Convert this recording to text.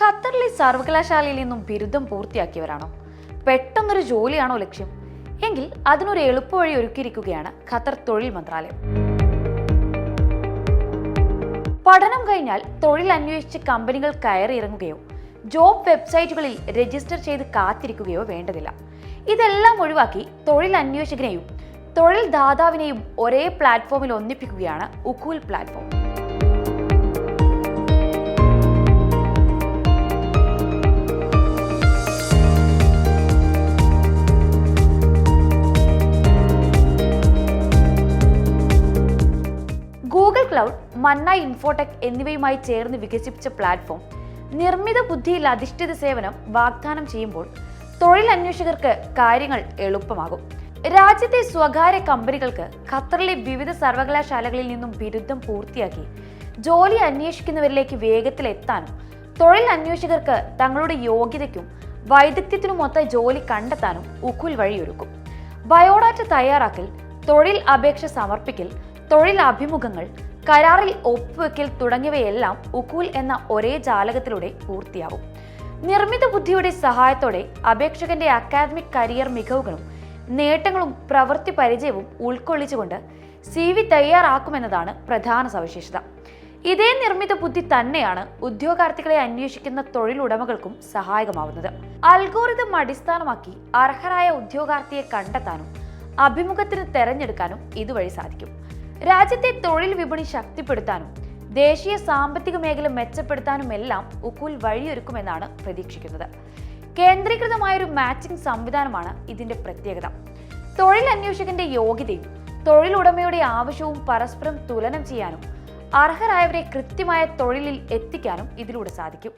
ഖത്തറിലെ സർവകലാശാലയിൽ നിന്നും ബിരുദം പൂർത്തിയാക്കിയവരാണോ? പെട്ടെന്നൊരു ജോലിയാണോ ലക്ഷ്യം? എങ്കിൽ അതിനൊരു എളുപ്പവഴി ഒരുക്കിയിരിക്കുകയാണ് ഖത്തർ തൊഴിൽ മന്ത്രാലയം. പഠനം കഴിഞ്ഞാൽ തൊഴിൽ അന്വേഷിച്ച് കമ്പനികൾ കയറിയിറങ്ങുകയോ ജോബ് വെബ്സൈറ്റുകളിൽ രജിസ്റ്റർ ചെയ്ത് കാത്തിരിക്കുകയോ വേണ്ടതില്ല. ഇതെല്ലാം ഒഴിവാക്കി തൊഴിൽ അന്വേഷകനെയും തൊഴിൽ ദാതാവിനെയും ഒരേ പ്ലാറ്റ്ഫോമിൽ ഒന്നിപ്പിക്കുകയാണ് ഉക്കൂൽ പ്ലാറ്റ്ഫോം. ക്ലൗഡ് മന്ന ഇൻഫോടെക് എന്നിവയുമായി ചേർന്ന് വികസിപ്പിച്ച പ്ലാറ്റ്ഫോം നിർമ്മിത ബുദ്ധിയിൽ അധിഷ്ഠിത സേവനം വാഗ്ദാനം ചെയ്യുമ്പോൾ തൊഴിൽ അന്വേഷകർക്ക് കാര്യങ്ങൾ എളുപ്പമാകും. രാജ്യത്തെ സ്വകാര്യ കമ്പനികൾക്ക് ഖത്തറിലെ വിവിധ സർവകലാശാലകളിൽ നിന്നും ബിരുദം പൂർത്തിയാക്കി ജോലി അന്വേഷിക്കുന്നവരിലേക്ക് വേഗത്തിൽ എത്താനും തൊഴിൽ അന്വേഷകർക്ക് തങ്ങളുടെ യോഗ്യതയ്ക്കും വൈദഗ്ധ്യത്തിനുമൊത്ത ജോലി കണ്ടെത്താനും ഉഖുൽ വഴിയൊരുക്കും. ബയോഡാറ്റ തയ്യാറാക്കൽ തൊഴിൽ അപേക്ഷ സമർപ്പിക്കൽ തൊഴിൽ അഭിമുഖങ്ങൾ കരാറിൽ ഒപ്പുവെക്കൽ തുടങ്ങിയവയെല്ലാം ഉക്കൂൽ എന്ന ഒരേ ജാലകത്തിലൂടെ പൂർത്തിയാവും. നിർമ്മിത ബുദ്ധിയുടെ സഹായത്തോടെ അപേക്ഷകന്റെ അക്കാദമിക് കരിയർ മികവുകളും നേട്ടങ്ങളും പ്രവൃത്തി പരിചയവും ഉൾക്കൊള്ളിച്ചുകൊണ്ട് സി വി തയ്യാറാക്കുമെന്നതാണ് പ്രധാന സവിശേഷത. ഇതേ നിർമ്മിത ബുദ്ധി തന്നെയാണ് ഉദ്യോഗാർത്ഥികളെ അന്വേഷിക്കുന്ന തൊഴിലുടമകൾക്കും സഹായകമാവുന്നത്. അൽഗോറിതം അടിസ്ഥാനമാക്കി അർഹരായ ഉദ്യോഗാർത്ഥിയെ കണ്ടെത്താനും അഭിമുഖത്തിന് തെരഞ്ഞെടുക്കാനും ഇതുവഴി സാധിക്കും. രാജ്യത്തെ തൊഴിൽ വിപണി ശക്തിപ്പെടുത്താനും ദേശീയ സാമ്പത്തിക മേഖല മെച്ചപ്പെടുത്താനുമെല്ലാം ഉക്കുൽ വഴിയൊരുക്കുമെന്നാണ് പ്രതീക്ഷിക്കുന്നത്. കേന്ദ്രീകൃതമായൊരു മാച്ചിംഗ് സംവിധാനമാണ് ഇതിന്റെ പ്രത്യേകത. തൊഴിൽ അന്വേഷകന്റെ യോഗ്യതയും തൊഴിലുടമയുടെ ആവശ്യവും പരസ്പരം തുലനം ചെയ്യാനും അർഹരായവരെ കൃത്യമായ തൊഴിലിൽ എത്തിക്കാനും ഇതിലൂടെ സാധിക്കും.